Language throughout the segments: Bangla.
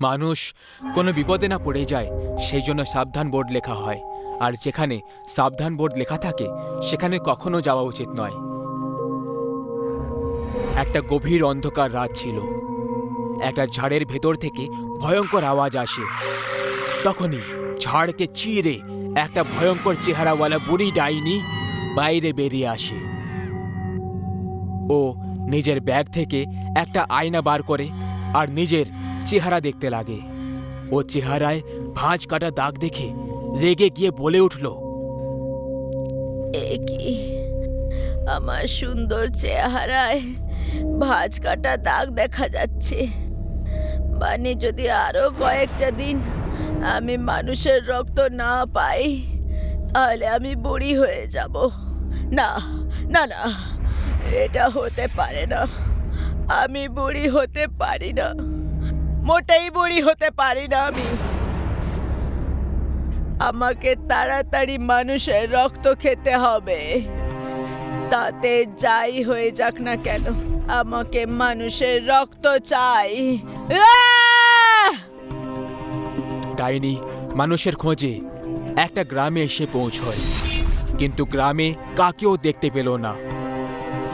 মানুষ কোনো বিপদে না পড়ে যায়, সেই জন্য সাবধান বোর্ড লেখা হয়। আর যেখানে সাবধান বোর্ড লেখা থাকে, সেখানে কখনো যাওয়া উচিত নয়। একটা গভীর অন্ধকার রাত ছিল। একটা ঝাড়ের ভেতর থেকে ভয়ঙ্কর আওয়াজ আসে। তখনই ঝাড়কে চিরে একটা ভয়ঙ্কর চেহারাওয়ালা বুড়ি ডাইনি বাইরে বেরিয়ে আসে। ও নিজের ব্যাগ থেকে একটা আয়না বার করে আর নিজের চেহারা দেখতে লাগে। ও চেহারায় ভাঁজ কাটা দাগ দেখে রেগে গিয়ে বলে উঠল কি? আমার সুন্দর চেহারায় ভাঁজ কাটা দাগ দেখা যাচ্ছে। মানে যদি আরও কয়েকটা দিন আমি মানুষের রক্ত না পাই, তাহলে আমি বুড়ি হয়ে যাব। না না না, এটা হতে পারে না। আমি বুড়ি হতে পারি না। মোটেই বুড়ি হতে পারি না আমি। আমাকে তাড়াতাড়ি মানুষের রক্ত খেতে হবে। তাতে যাই হয়ে যাক না কেন, আমাকে মানুষের রক্ত চাই! ডাইনি, মানুষের খোঁজে একটা গ্রামে এসে পৌঁছয়। কিন্তু গ্রামে কাকেও দেখতে পেল না।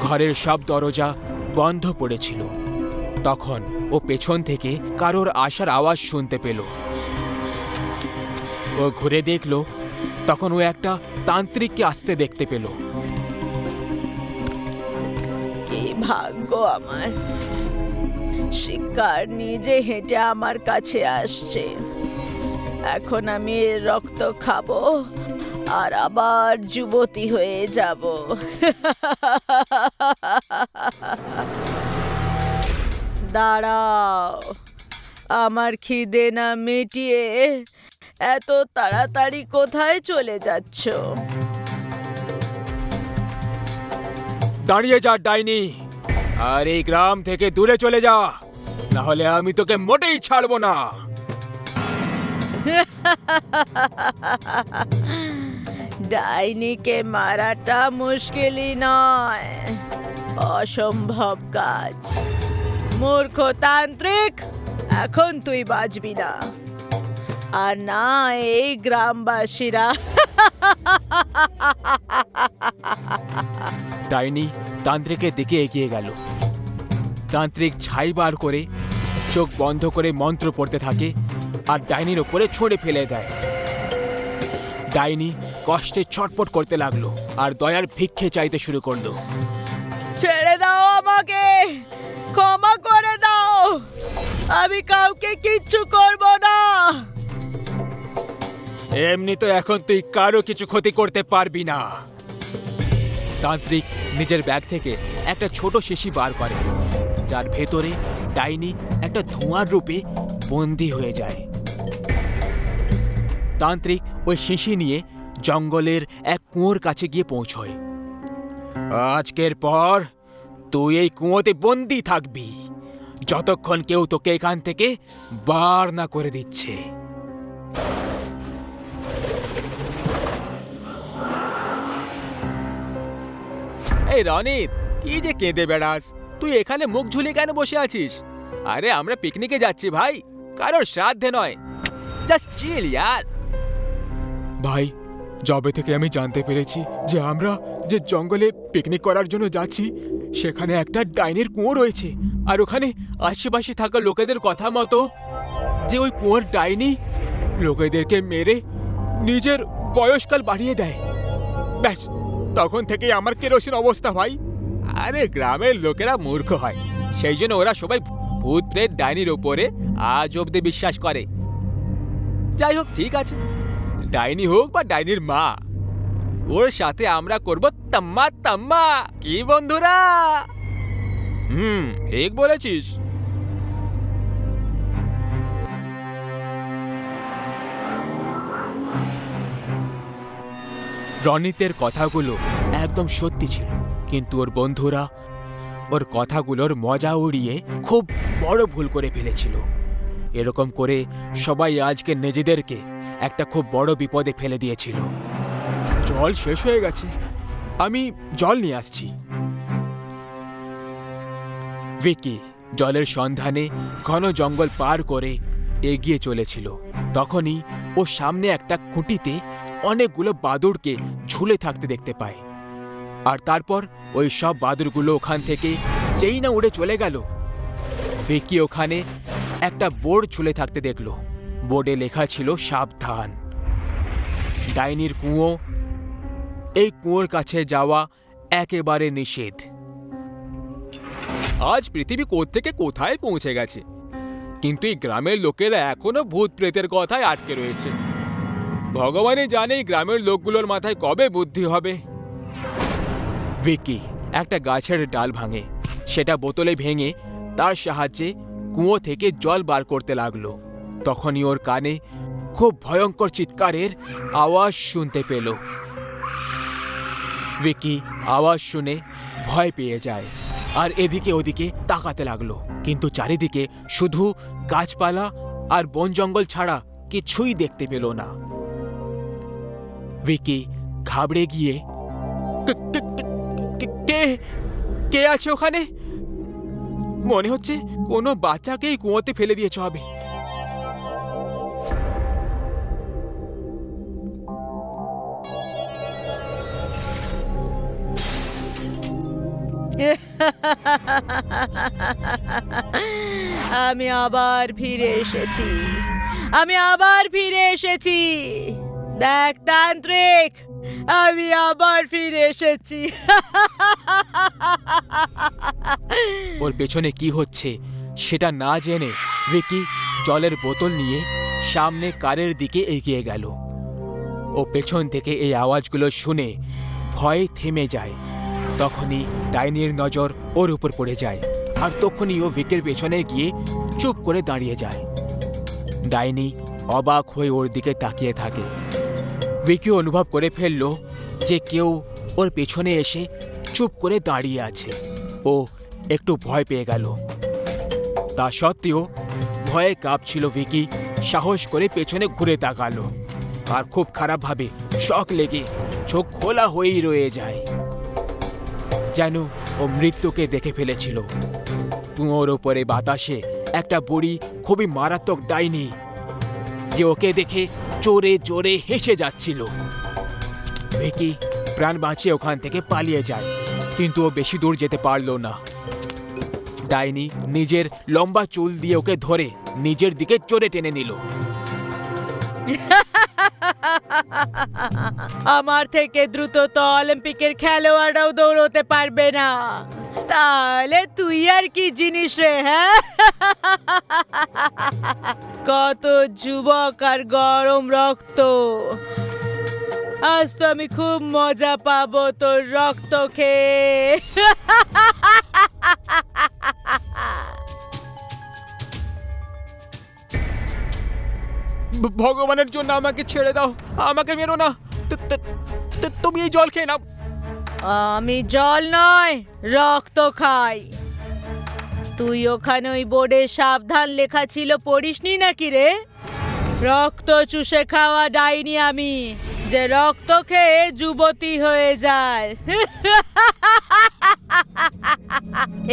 ঘরের সব দরজা বন্ধ পড়েছিল। তখন ও পেছন থেকে কারোর আসার আওয়াজ শুনতে পেল। ও ঘুরে দেখল, তখন ও একটা তান্ত্রিককে আসতে দেখতে পেল। কি ভাগ্য আমার। শিকার নিজে হেঁটে আমার কাছে আসছে। এখন আমি রক্ত খাব আর আবার যুবতী হয়ে যাব। দাঁড়াও। আমার খিদে না মিটিয়ে এত তাড়াতাড়ি কোথায় চলে যাচ্ছ? দাঁড়িয়ে যা ডাইনি। আর এই গ্রাম থেকে দূরে চলে যা। না হলে আমি তোকে মোটেই ছাড়বো না। ডাইনিকে মারাটা মুশকিলই নয়। অসম্ভব কাজ। মূর্খ তান্ত্রিক এখন তুই বাঁচবি না। আর না এই গ্রামবাসীরা। ডাইনি তান্ত্রিকের দিকে এগিয়ে গেল। তান্ত্রিক ছাই বার করে চোখ বন্ধ করে মন্ত্র পড়তে থাকে আর ডাইনির ওপরে ছড়ে ফেলে দেয়। ডাইনি কষ্টে ছটপট করতে লাগল আর দয়ার ভিক্ষে চাইতে শুরু করল। ছেড়ে দাও আমাকে! ক্ষমা করে দাও। আমি কাউকে কিচ্ছু করব না। এমনি তো এখন তুই কারও কিছু ক্ষতি করতে পারবি না। তান্ত্রিক নিজের ব্যাগ থেকে একটা ছোট শিশি বার করে। যার ভেতরে ডাইনি একটা ধোঁয়ার রূপে বন্দি হয়ে যায়। তান্ত্রিক ওই শিশি নিয়ে জঙ্গলের এক কুয়োর কাছে গিয়ে পৌঁছয়। আজকের পর তুই এই কুয়োতে বন্দি থাকবি, যতক্ষণ কেউ তোকে এখান থেকে বার না করে দিচ্ছে। এই রনিত, কি যে কেঁদে বেড়াস, তুই এখানে মুখ ঝুলিয়ে কেন বসে আছিস? আরে, আমরা পিকনিকে যাচ্ছি ভাই, কারোর শ্রাদ্ধে নয়। জাস্ট চিল ইয়ার ভাই, যবে থেকে আমি জানতে পেরেছি যে আমরা যে জঙ্গলে পিকনিক করার জন্য যাচ্ছি সেখানে একটা ডাইনের কুয়ো রয়েছে, আর ওখানে আশেপাশে থাকা লোকেদের কথা মতো যে ওই কুয়োর ডাইনি লোকেদেরকে মেরে নিজের বয়সকাল বাড়িয়ে দেয়। ব্যাস, তখন থেকেই আমার কেরোসিন অবস্থা ভাই। আরে গ্রামের লোকেরা মূর্খ হয়, সেই জন্য ওরা সবাই ভূত প্রেত ডাইনির ওপরে আজ অব্দি বিশ্বাস করে। যাই হোক, ঠিক আছে। ডাইনি হোক বা ডাইনির মা ওর সাথে আমরা করব তাম্মা তাম্মা। কি বন্ধুরা? হুম, ঠিক বলেছিস। রনিতের কথাগুলো একদম সত্যি ছিল, কিন্তু ওর বন্ধুরা ওর কথাগুলোর মজা উড়িয়ে খুব বড় ভুল করে ফেলেছিল। এরকম করে সবাই আজকে নিজেদেরকে একটা খুব বড় বিপদে ফেলে দিয়েছিল। জল শেষ হয়ে গেছে। আমি জল নিয়ে আসছি। ভিকি জলের সন্ধানে ঘন জঙ্গল পার করে এগিয়ে চলেছিল। তখনই ও সামনে একটা খুঁটিতে অনেকগুলো বাদুড়কে ঝুলে থাকতে দেখতে পায়। আর তারপর ওই সব বাদুড়গুলো ওখান থেকে যেই না উড়ে চলে গেল, ভিকি ওখানে একটা বোর্ড ঝুলে থাকতে দেখল। বোর্ডে লেখা ছিল সাবধান। ডাইনির কুঁয়ো এই কুয়োর কাছে যাওয়া একেবারে নিষেধ। আজ পৃথিবী থেকে কোথায় পৌঁছে গেছে? কিন্তু এই গ্রামের লোকেরা এখনও ভূত প্রেতের কথায় আটকে রয়েছে। ভগবানই জানে গ্রামের লোকগুলোর মাথায় কবে বুদ্ধি হবে। ভিকি, একটা গাছের ডাল ভাঙে। সেটা বোতলে ভেঙে তার সাহায্যে কুয়ো থেকে জল বার করতে লাগল। তখনই ওর কানে খুব ভয়ঙ্কর চিৎকারের আওয়াজ শুনতে পেল। ভিকি আওয়াজ শুনে ভয় পেয়ে যায়। আর এদিকে ওদিকে তাকাতে লাগল। কিন্তু চারিদিকে শুধু গাছপালা আর বন জঙ্গল ছাড়া কিছুই দেখতে পেল না। ভিকি ঘাবড়ে গিয়ে, "কে- কে- আছে ওখানে? মনে হচ্ছে কোনো বাচ্চাকেই কুয়োতে ফেলে দিয়েছ হবে আমি আবার ফিরে এসেছি। আমি আবার ফিরে এসেছি। দেখ তান্ত্রিক, আমি আবার ফিরে এসেছি। ওর পেছনে কি হচ্ছে, সেটা না জেনে ভিকি জলের বোতল নিয়ে সামনে কারের দিকে এগিয়ে গেল। ও পেছন থেকে এই আওয়াজগুলো শুনে ভয়ে থেমে যায়। তখনই ডাইনির নজর ওর উপর পড়ে যায় আর তখনই ও ভিকের পেছনে গিয়ে চুপ করে দাঁড়িয়ে যায়। ডাইনি অবাক হয়ে ওর দিকে তাকিয়ে থাকে। ভিকি অনুভব করে ফেলল যে কেউ ওর পেছনে এসে চুপ করে দাঁড়িয়ে আছে। ও একটু ভয় পেয়ে গেল। তা সত্ত্বেও ভয়ে কাঁপছিল ভিকি, সাহস করে পেছনে ঘুরে তাকালো। আর খুব খারাপভাবে শখ লেগে চোখ খোলা হয়েই রয়ে যায়। যেন ও মৃত্যুকে দেখে ফেলেছিল। কুয়োর ওপরে বাতাসে একটা বুড়ি খুবই মারাত্মক ডাইনি যে ওকে দেখে চোরে চোরে হেসে যাচ্ছিল। ভিকি প্রাণ বাঁচিয়ে ওখান থেকে পালিয়ে যায়, কিন্তু ও বেশি দূর যেতে পারল না। ডাইনি নিজের লম্বা চুল দিয়ে ওকে ধরে নিজের দিকে চোরে টেনে নিল। আমার থেকে দ্রুত তো অলিম্পিকের খেলোয়াড়রাও দৌড়তে পারবে না। তাহলে তুই আর কি জিনিস রে হ্যাঁ? কত যুবক আর গরম রক্ত। আজ তো আমি খুব মজা পাবো তোর রক্ত খেয়ে। ভগবানের জন্য আমাকে ছেড়ে দাও। আমাকে মেরো না। তুমি এই জল খেয়ে নাও। আমি জল নয় রক্ত খাই। তুই ওখানে ওই বোর্ডে সাবধান লেখা ছিল পড়িসনি নাকি রে? রক্ত চুষে খাওয়া ডাইনি আমি যে রক্ত খেয়ে যুবতী হয়ে যায়।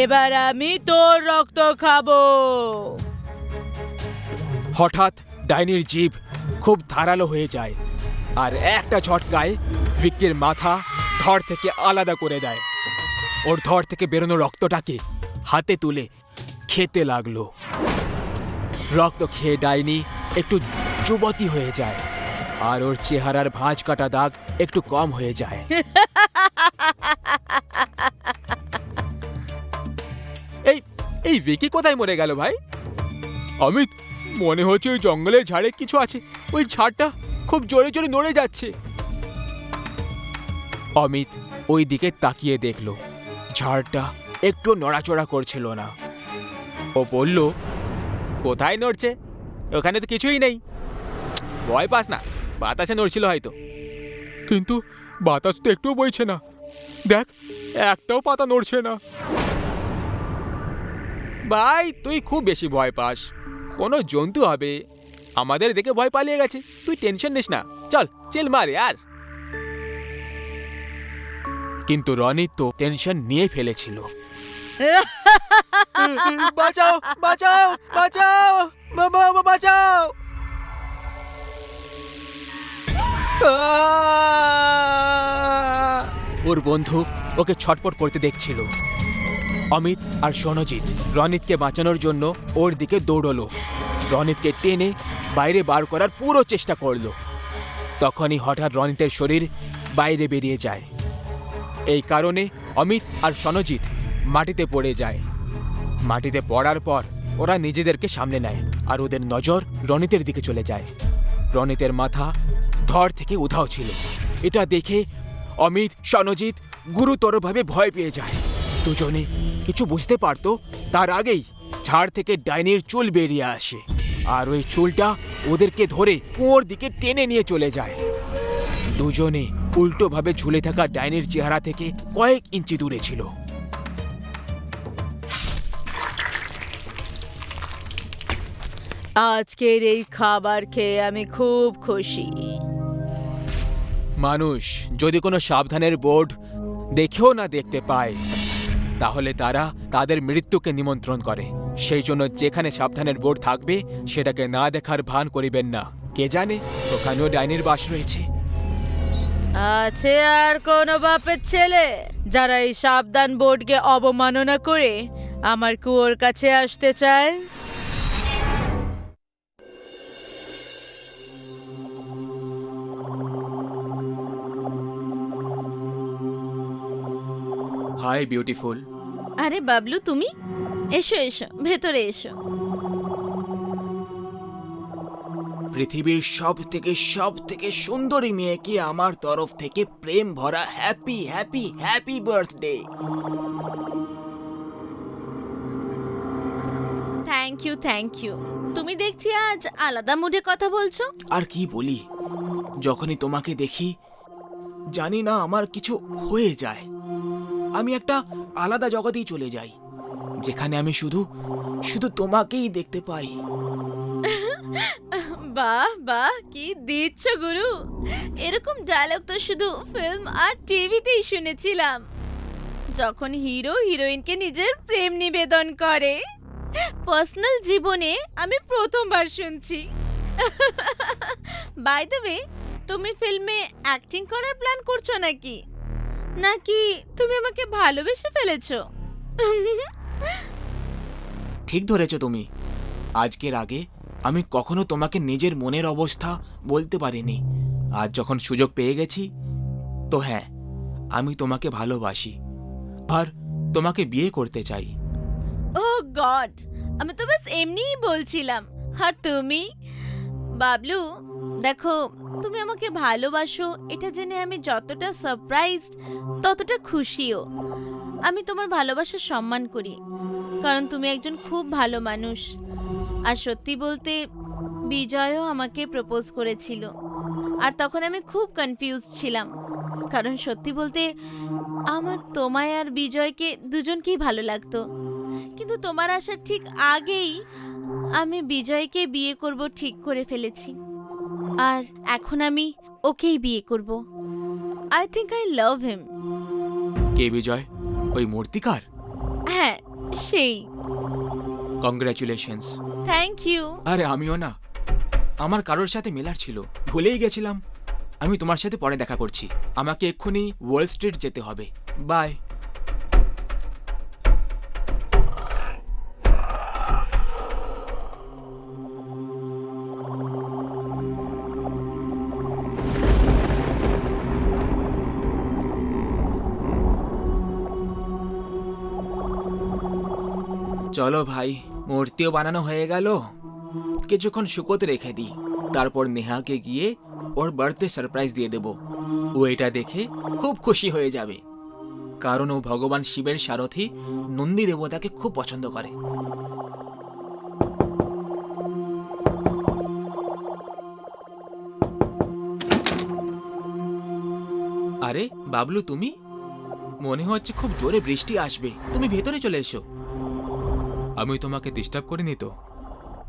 এবার আমি তোর রক্ত খাব। হঠাৎ ডাইনির জিভ খুব ধারালো হয়ে যায় আর একটা ঝটকায় ভিক্কির মাথা ধর থেকে আলাদা করে দেয়। ওর ধর থেকে বেরোনো রক্তটাকে হাতে তুলে খেতে লাগল। রক্ত খেয়ে ডাইনি একটু যুবতী হয়ে যায় আর ওর চেহারার ভাঁজ কাটা দাগ একটু কম হয়ে যায়। এই এই ভিকি কোথায় মরে গেল ভাই? অমিত মনে হচ্ছে ওই জঙ্গলের ঝাড়ে কিছু আছে। ওই ঝাড়টা খুব জোরে জোরে নড়ে যাচ্ছে। অমিত ওই দিকে তাকিয়ে দেখল ঝাড়টা একটু নড়াচড়া করছিল না। ও বলল কোথায় নড়ছে? ওখানে তো কিছুই নেই। ভয় পাস না বাতাসে নড়ছিল হয়তো। কিন্তু বাতাস তো একটুও বইছে না। দেখ একটাও পাতা নড়ছে না। ভাই তুই খুব বেশি ভয় পাস। কোনো জন্তু হবে। আমাদের দেখে ভয় পালিয়ে গেছে। তুই টেনশন নিস না। চল চেল মারে আর। কিন্তু রনি তো টেনশন নিয়ে ফেলেছিল। বাঁচাও বাঁচাও বাঁচাও বাবা বাঁচাও। ওর বন্ধু ওকে ছটপট করতে দেখছিল। অমিত আর সনজিৎ রনিতকে বাঁচানোর জন্য ওর দিকে দৌড়লো। রনিতকে টেনে বাইরে বার করার পুরো চেষ্টা করল। তখনই হঠাৎ রনিতের শরীর বাইরে বেরিয়ে যায়। এই কারণে অমিত আর সনজিৎ মাটিতে পড়ে যায়। মাটিতে পড়ার পর ওরা নিজেদেরকে সামনে নেয় আর ওদের নজর রনিতের দিকে চলে যায়। রনিতের মাথা ধর থেকে উধাও ছিল। এটা দেখে অমিত, সনজিৎ গুরুতরভাবে ভয় পেয়ে যায়। দুজনে। কিছু বুঝতে পারতো তার আগেই ঝাড় থেকে ডাইনির চুল বেরিয়ে আসে। আর ওই চুলটা ওদেরকে ধরে কুয়োর দিকে টেনে নিয়ে চলে যায়। দুজনে উল্টোভাবে ঝুলে থাকা ডাইনির চেহারা থেকে কয়েক ইঞ্চি দূরে ছিল। আজকের এই খাবার খেয়ে আমি খুব খুশি। মানুষ যদি কোনো সাবধানের বোর্ড দেখেও না দেখতে পায় তাহলে তারা তাদের মৃত্যুকে নিমন্ত্রণ করে। সেই জন্য যেখানে সাবধানের বোর্ড থাকবে, সেটাকে না দেখার ভান করিবেন না। কে জানে? ওখানেও ডাইনির বাস রয়েছে। আছে আর কোন বাপের ছেলে যারা এই সাবধান বোর্ডকে অবমাননা করে আমার কুয়োর কাছে আসতে চায়? Hi beautiful. আরে বাবলু তুমি? এসো এসো ভেতরে এসো। পৃথিবীর সব থেকে সব থেকে সুন্দরী মেয়েকে আমার তরফ থেকে প্রেম ভরা happy happy happy birthday thank you thank you তুমি দেখছি আজ আলাদা মুডে কথা বলছো? আর কি বলি? যখনই তোমাকে দেখি জানি না আমার কিছু হয়ে যায়। আমি একটা আলাদা জগতেই চলে যাই, যেখানে আমি শুধু শুধু তোমাকেই দেখতে পাই। বাহ বাহ, কি দিচ্ছ গুরু। এরকম ডায়লগ তো শুধু ফিল্ম আর টিভিতেই শুনেছিলাম। যখন হিরো হিরোইনকে নিজের প্রেম নিবেদন করে পার্সোনাল জীবনে আমি প্রথমবার শুনছি। বাই দ্য ওয়ে তুমি ফিল্মে অ্যাক্টিং করার প্ল্যান করছ নাকি? নাকি তুমি আমাকে ভালোবেসে ফেলেছো? ঠিক ধরেছ তুমি। আজকের আগে আমি কখনো তোমাকে নিজের মনের অবস্থা বলতে পারিনি। আজ যখন সুযোগ পেয়ে গেছি তো হ্যাঁ আমি তোমাকে ভালোবাসি। আর তোমাকে বিয়ে করতে চাই। ও গড আমি তো বাস এমনিই বলছিলাম। আর তুমি? বাবলু দেখো, তুমি আমাকে ভালোবাসো, এটা জেনে আমি যতটা সারপ্রাইজড ততটা খুশিও। আমি তোমার ভালোবাসার সম্মান করি, কারণ তুমি একজন খুব ভালো মানুষ। আর সত্যি বলতে, বিজয়ও আমাকে প্রপোজ করেছিল। আর তখন আমি খুব কনফিউজ ছিলাম, কারণ সত্যি বলতে, আমার, তোমায় আর বিজয়কে দুজনকেই ভালো লাগতো। কিন্তু তোমার আসার ঠিক আগেই, আমি বিজয়কে বিয়ে করব ঠিক করে ফেলেছি। আর এখন আমি ওকেই বিয়ে করব। I think I love him কে বিজয়? ওই মূর্তিকার? হ্যাঁ সেই। কংগ্রাচুলেশনস থ্যাংক ইউ আরে আমিও না। আমার কারোর সাথে মেলার ছিল। ভুলেই গেছিলাম। আমি তোমার সাথে পরে দেখা করছি। আমাকে এক্ষুনি ওয়াল স্ট্রিট যেতে হবে। বাই চলো ভাই, মূর্তিও বানানো হয়ে গেল। কিছুক্ষণ শুকোতে রেখে দিই। তারপর নেহাকে গিয়ে ওর বার্থডে সারপ্রাইজ দিয়ে দেব। ও এটা দেখে খুব খুশি হয়ে যাবে। কারণ ও ভগবান শিবের সারথি নন্দী দেবতাকে খুব পছন্দ করে। আরে, বাবলু, তুমি? মনে হচ্ছে খুব জোরে বৃষ্টি আসবে। তুমি ভেতরে চলে এসো। আমি তোমাকে ডিস্টার্ব করিনি তো?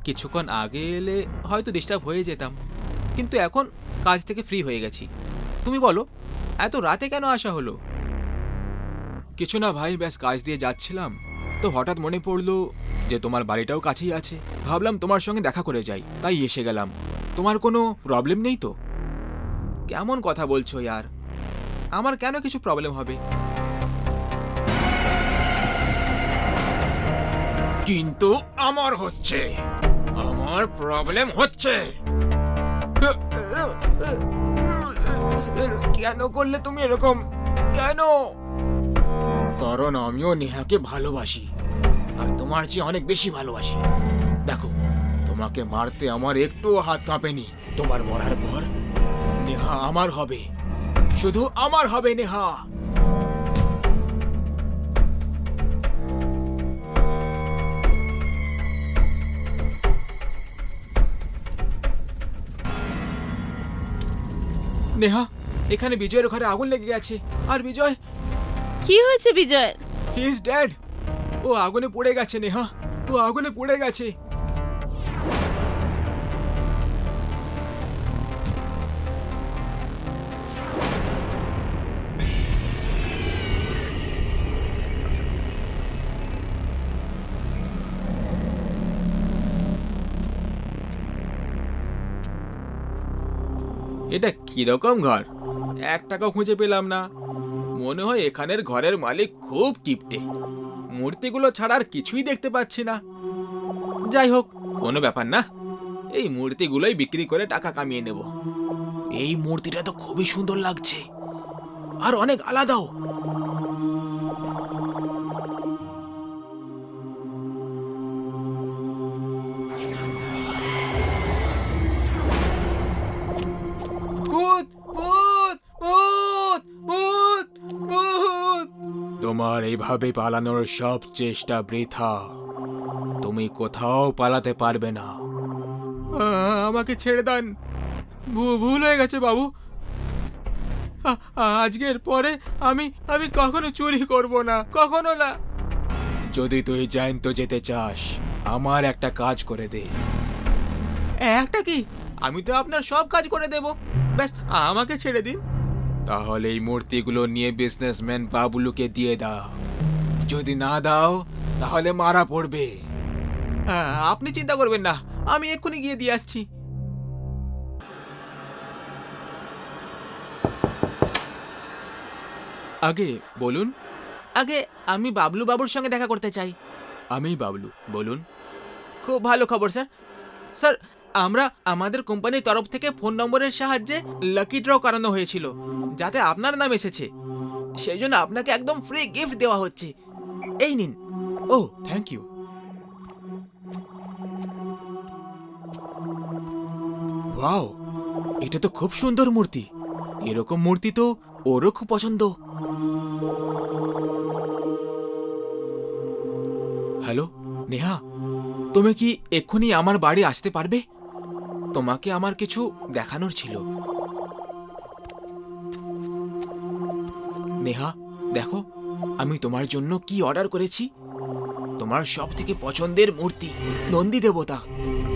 কিছুক্ষণ আগে এলে হয়তো ডিস্টার্ব হয়ে যেতাম। কিন্তু এখন কাজ থেকে ফ্রি হয়ে গেছি। তুমি বলো এত রাতে কেন আসা হলো? কিছু না ভাই ব্যাস কাজ দিয়ে যাচ্ছিলাম। তো হঠাৎ মনে পড়ল যে তোমার বাড়িটাও কাছেই আছে। ভাবলাম তোমার সঙ্গে দেখা করে যাই তাই এসে গেলাম। তোমার কোনো প্রবলেম নেই তো? কেমন কথা বলছো ইয়ার? আমার কেন কিছু প্রবলেম হবে? কিন্তু আমার হচ্ছে। আমার প্রবলেম হচ্ছে। কেন করলে তুমি এরকম? কেন? কারণ আমিও নেহাকে ভালোবাসি আর তোমার চেয়ে অনেক বেশি ভালোবাসি। দেখো তোমাকে মারতে আমার একটুও হাত কাঁপেনি। তোমার মরার পর নেহা আমার হবে। শুধু আমার হবে নেহা। নেহা এখানে বিজয়ের ঘরে আগুন লেগে গেছে। আর বিজয়? কি হয়েছে বিজয় হি ইজ ড্যাড ও আগুনে পড়ে গেছে নেহা। ও আগুনে পড়ে গেছে। কীরকম ঘর? এক টাকা খুঁজে পেলাম না। মনে হয় এখানের ঘরের মালিক খুব কিপটে। মূর্তিগুলো ছাড়া আর কিছুই দেখতে পাচ্ছি না। যাই হোক, কোনো ব্যাপার না। এই মূর্তিগুলোই বিক্রি করে টাকা কামিয়ে নেব। এই মূর্তিটা তো খুবই সুন্দর লাগছে। আর অনেক আলাদাও। এইভাবে পালানোর সব চেষ্টা বৃথা। তুমি কোথাও পালাতে পারবে না। আমাকে ছেড়ে দেন। ভুল হয়ে গেছে বাবু। আজকের পরে আমি আমি কখনো চুরি করব না কখনো না। যদি তুই জ্যান্ত যেতে চাস আমার একটা কাজ করে দে। একটা কি? আমি তো আপনার সব কাজ করে দেব। ব্যাস আমাকে ছেড়ে দিন। তাহলে এই মূর্তিগুলো নিয়ে বিজনেসম্যান বাবুলুকে দিয়ে দাও। যদি না দাও তাহলে মারা পড়বে। আপনি চিন্তা করবেন না আমি এক্ষুনি গিয়ে দিয়ে আসছি। আগে বলুন। আগে আমি বাবলু বাবুর সঙ্গে দেখা করতে চাই। আমি বাবলু বলুন। খুব ভালো খবর স্যার। স্যার আমরা আমাদের কোম্পানির তরফ থেকে ফোন নম্বরের সাহায্যে লাকি ড্র করানো হয়েছিল, যাতে আপনার নাম এসেছে। সেই জন্য আপনাকে একদম ফ্রি গিফট দেওয়া হচ্ছে। এই নিন। ও থ্যাংক ইউ ওয়াও এটা তো খুব সুন্দর মূর্তি। এরকম মূর্তি তো ওরও খুব পছন্দ। হ্যালো নেহা, তুমি কি এক্ষুনি আমার বাড়ি আসতে পারবে? তোমাকে আমার কিছু দেখানোর ছিল। নেহা দেখো আমি তোমার জন্য কি অর্ডার করেছি? তোমার সব থেকে পছন্দের মূর্তি নন্দী দেবতা।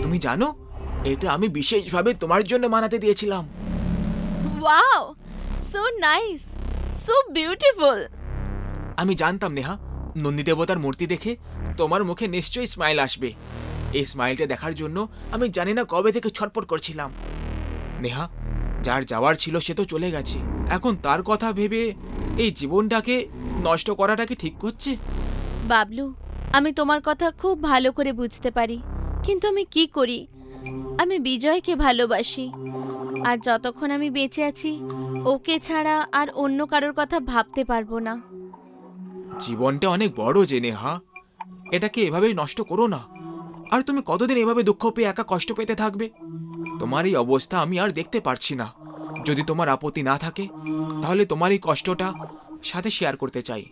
তুমি জানো এটা আমি বিশেষভাবে তোমার জন্য বানাতে দিয়েছিলাম। Wow so nice so beautiful. আমি জানতাম নেহা নন্দী দেবতার মূর্তি দেখে তোমার মুখে নিশ্চয়ই স্মাইল আসবে। এই স্মাইলটা দেখার জন্য আমি জানি না কবে থেকে ছটপট করছিলাম। নেহা যার যাওয়ার ছিল সে তো চলে গেছে। এখন তার কথা ভেবে এই জীবনটাকে নষ্ট করাটা কি ঠিক করছে? বাবলু আমি তোমার কথা খুব ভালো করে বুঝতে পারি। কিন্তু আমি কি করি? আমি বিজয়কে ভালোবাসি। আর যতক্ষণ আমি বেঁচে আছি ওকে ছাড়া আর অন্য কারোর কথা ভাবতে পারব না। জীবনটা অনেক বড় যে নেহা। এটাকে এভাবেই নষ্ট করো না। আর তুমি কতদিন এভাবে দুঃখ পেয়ে একা কষ্ট পেতে থাকবে? তোমার এই অবস্থা আমি আর দেখতে পারছি না। যদি তোমার আপত্তি না থাকে, তাহলে তোমার এই কষ্টটা সাথে শেয়ার করতে চাই।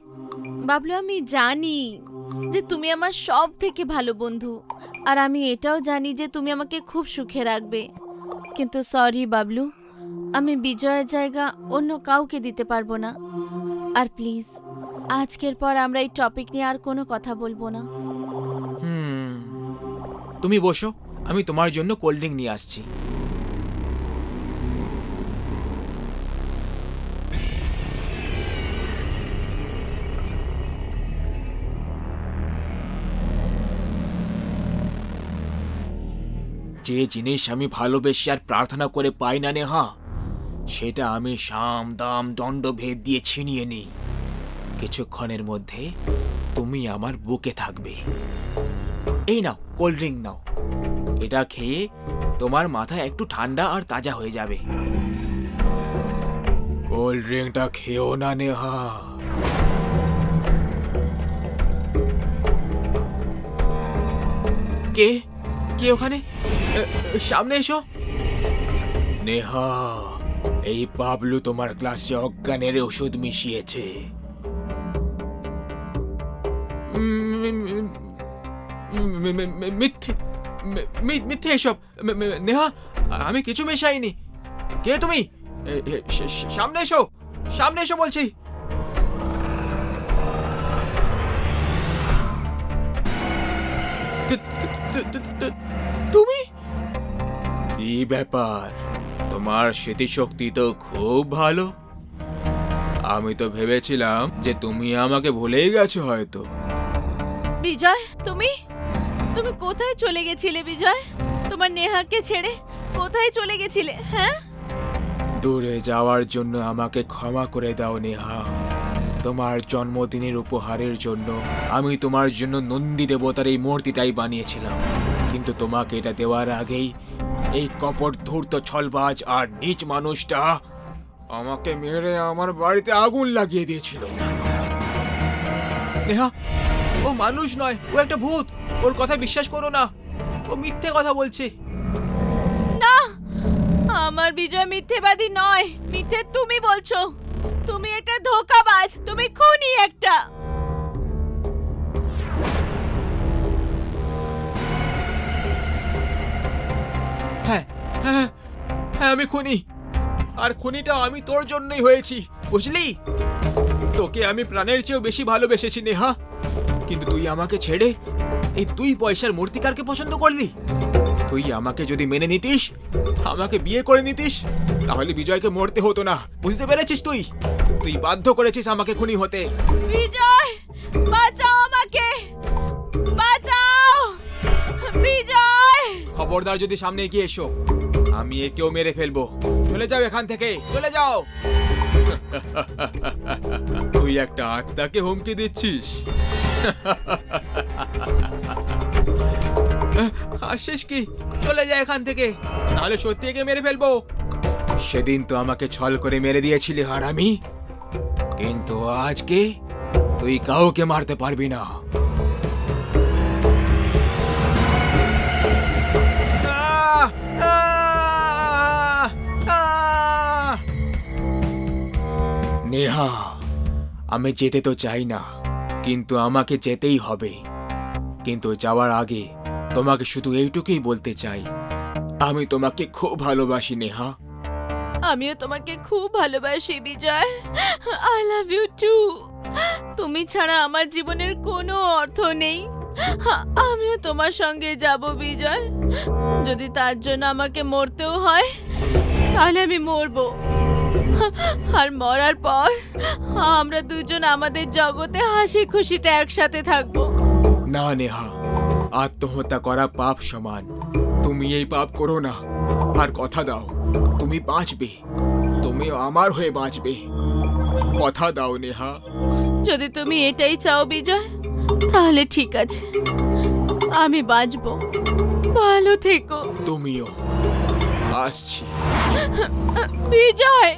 বাবলু, আমি জানি যে তুমি আমার সব থেকে ভালো বন্ধু, আর আমি এটাও জানি যে তুমি আমাকে খুব সুখে রাখবে। কিন্তু সরি বাবলু, আমি বিজয়ের জায়গা অন্য কাউকে দিতে পারব না। আর প্লিজ আজকের পর আমরা এই টপিক নিয়ে আর কোনো কথা বলব না। তুমি বসো, আমি তোমার জন্য কোল্ড ড্রিঙ্ক নিয়ে আসছি। যে জিনিস আমি ভালোবেসে আর প্রার্থনা করে পাই না নেহা, সেটা আমি সাম, দাম দণ্ডভেদ দিয়ে ছিনিয়ে নিই। কিছুক্ষণের মধ্যে তুমি আমার বুকে থাকবে। এই নাও কোল্ড ড্রিঙ্ক নাও। এটা খেয়ে তোমার মাথা একটু ঠান্ডা আর তাজা হয়ে যাবে। কোল্ড ড্রিঙ্কটা খেও না নেহা। কে? কে ওখানে? সামনে এসো। নেহা এই পাবলু তোমার গ্লাসে অজ্ঞানের ওষুধ মিশিয়েছে। মিথ্যে মি- মি- মিথ্যে এসব। নেহা আমি কিছু মেশাইনি। কে তুমি? সামনে এসো সামনে এসো বলছি। তুমি? কি ব্যাপার? তোমার স্মৃতিশক্তি তো খুব ভালো। আমি তো ভেবেছিলাম যে তুমি আমাকে ভুলেই গেছো হয়তো। বিজয় তুমি? তুমি কোথায় চলে গেছিলে, বিজয়? তোমার নেহাকে ছেড়ে কোথায় চলে গেছিলে হ্যাঁ? দূরে যাওয়ার জন্য আমাকে ক্ষমা করে দাও, নেহা। তোমার জন্মদিনের উপহারের জন্য আমি তোমার জন্য নন্দী দেবতার এই মূর্তিটাই বানিয়েছিলাম। কিন্তু তোমাকে এটা দেওয়ার আগেই এই কপট ধূর্ত ছলবাজ আর নিচ মানুষটা আমাকে মেরে আমার বাড়িতে আগুন লাগিয়ে দিয়েছিল। নেহা ও মানুষ নয় ও একটা ভূত। ওর কথা বিশ্বাস করো না। ও মিথ্যে কথা বলছে। না আমার বিজয় মিথ্যেবাদী নয়। মিথ্যে তুমি বলছো। তুমি একটা ধোকাবাজ তুমি খুনি একটা। হ্যাঁ হ্যাঁ হ্যাঁ আমি খুনি। আর খুনিটা আমি তোর জন্যই হয়েছি বুঝলি? তোকে আমি প্রাণের চেয়েও বেশি ভালোবেসেছি নেহা। কিন্তু তুই আমাকে ছেড়ে এই তুই পয়সার মূর্তিকারকে পছন্দ করলি? তুই আমাকে যদি মেনে নিতিস আমাকে বিয়ে করে নিতিস তাহলে বিজয়কে মরতে হতো না। বুঝতে পেরেছিস তুই? তুই বাধ্য করেছিস আমাকে খুনি হতে। বিজয় বাঁচাও আমাকে! বাঁচাও! বিজয়! খবরদার যদি সামনে এগিয়ে এসো আমি একেও মেরে ফেলব। চলে যাও এখান থেকে চলে যাও! তুই একটা আত্মাকে হুমকি দিচ্ছিস। হাসিস কি? চলে যা এখান থেকে। নাহলে সত্যি একে মেরে ফেলব। সেদিন তো আমাকে ছল করে মেরে দিয়েছিলি হারামি। কিন্তু আজকে তুই কাউকে মারতে পারবি না! নেহা, আমি যেতে তো চাই না। কিন্তু আমাকে যেতেই হবে। কিন্তু যাওয়ার আগে তোমাকে শুধু এইটুকুই বলতে চাই। আমি তোমাকে খুব ভালোবাসি, নেহা। আমিও তোমাকে খুব ভালোবাসি, Bijoy. I love you too তুমি ছাড়া আমার জীবনের কোনো অর্থ নেই। আমিও তোমার সঙ্গে যাব, বিজয়। যদি তার জন্য আমাকে মরতেও হয়, তাহলে আমি মরবো। আর মরার পর আমরা দুজন আমাদের জগতে হাসি খুশিতে একসাথে থাকব। না নেহা আত্মহত্যা করা পাপ সমান। তুমি এই পাপ করো না। আর কথা দাও তুমি বাঁচবে। তুমি আমার হয়ে বাঁচবে। কথা দাও নেহা। যদি তুমি এটাই চাও বিজয় তাহলে ঠিক আছে। আমি বাঁচবো। ভালো থেকো। তুমিও। আসছি। বিজয়!